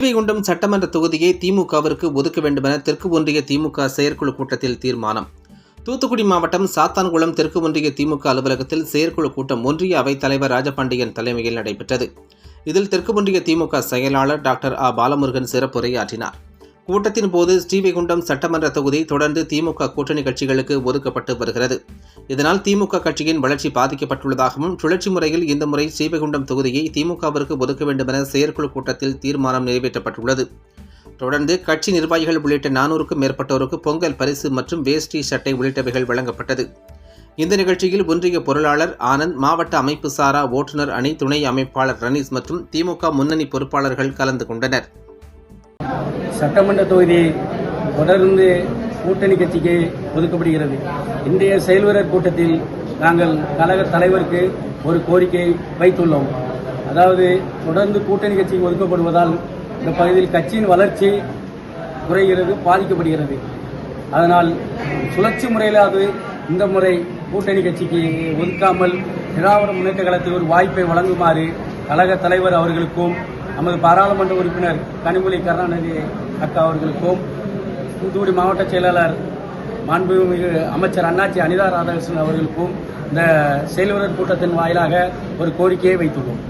ஸ்ரீவைகுண்டம் சட்டமன்ற தொகுதியை திமுகவிற்கு ஒதுக்க வேண்டுமென தெற்கு ஒன்றிய திமுக செயற்குழு கூட்டத்தில் தீர்மானம். தூத்துக்குடி மாவட்டம் சாத்தான்குளம் தெற்கு ஒன்றிய திமுக அலுவலகத்தில் செயற்குழு கூட்டம் ஒன்றிய அவைத் தலைவர் ராஜபாண்டியன் தலைமையில் நடைபெற்றது. இதில் தெற்கு ஒன்றிய திமுக செயலாளர் டாக்டர் ஆ. பாலமுருகன் சிறப்புரையாற்றினார். கூட்டத்தின் போது ஸ்ரீவைகுண்டம் சட்டமன்ற தொகுதி தொடர்ந்து திமுக கூட்டணி கட்சிகளுக்கு ஒதுக்கப்பட்டு வருகிறது. இதனால் திமுக கட்சியின் வளர்ச்சி பாதிக்கப்பட்டுள்ளதாகவும் சுழற்சி முறையில் இந்த முறை ஸ்ரீவைகுண்டம் தொகுதியை திமுகவிற்கு ஒதுக்க வேண்டுமென செயற்குழு கூட்டத்தில் தீர்மானம் நிறைவேற்றப்பட்டுள்ளது. தொடர்ந்து கட்சி நிர்வாகிகள் உள்ளிட்ட நானூறுக்கும் மேற்பட்டோருக்கு பொங்கல் பரிசு மற்றும் வேஷ்டி சட்டை உள்ளிட்டவைகள் வழங்கப்பட்டது. இந்த நிகழ்ச்சியில் ஒன்றிய பொருளாளர் ஆனந்த் மாவட்ட அமைப்பு சாரா ஓட்டுநர் அணி துணை அமைப்பாளர் ரனீஸ் மற்றும் திமுக முன்னணி பொறுப்பாளர்கள் கலந்து கொண்டனர். சட்டமன்ற தொகுதி தொடர்ந்து கூட்டணி கட்சிக்கு ஒதுக்கப்படுகிறது. இன்றைய செயல்வீரர் கூட்டத்தில் நாங்கள் கழக தலைவருக்கு ஒரு கோரிக்கை வைத்துள்ளோம். அதாவது தொடர்ந்து கூட்டணி கட்சிக்கு ஒதுக்கப்படுவதால் இந்த பகுதியில் கட்சியின் வளர்ச்சி குறைகிறது பாதிக்கப்படுகிறது. அதனால் சுழற்சி முறையிலாவது இந்த முறை கூட்டணி கட்சிக்கு ஒதுக்காமல் திராவிட முன்னேற்ற கழகத்தில் ஒரு வாய்ப்பை வழங்குமாறு கழக தலைவர் அவர்களுக்கும் நமது பாராளுமன்ற உறுப்பினர் கனிமொழி கருணாநிதி அக்கா அவர்களுக்கும் தூத்துக்குடி மாவட்ட செயலாளர் மாண்புமிகு அமைச்சர் அண்ணாச்சி அனிதா ராதாகிருஷ்ணன் அவர்களுக்கும் இந்த செயல்வீரர் கூட்டத்தின் வாயிலாக ஒரு கோரிக்கையை வைத்துள்ளோம்.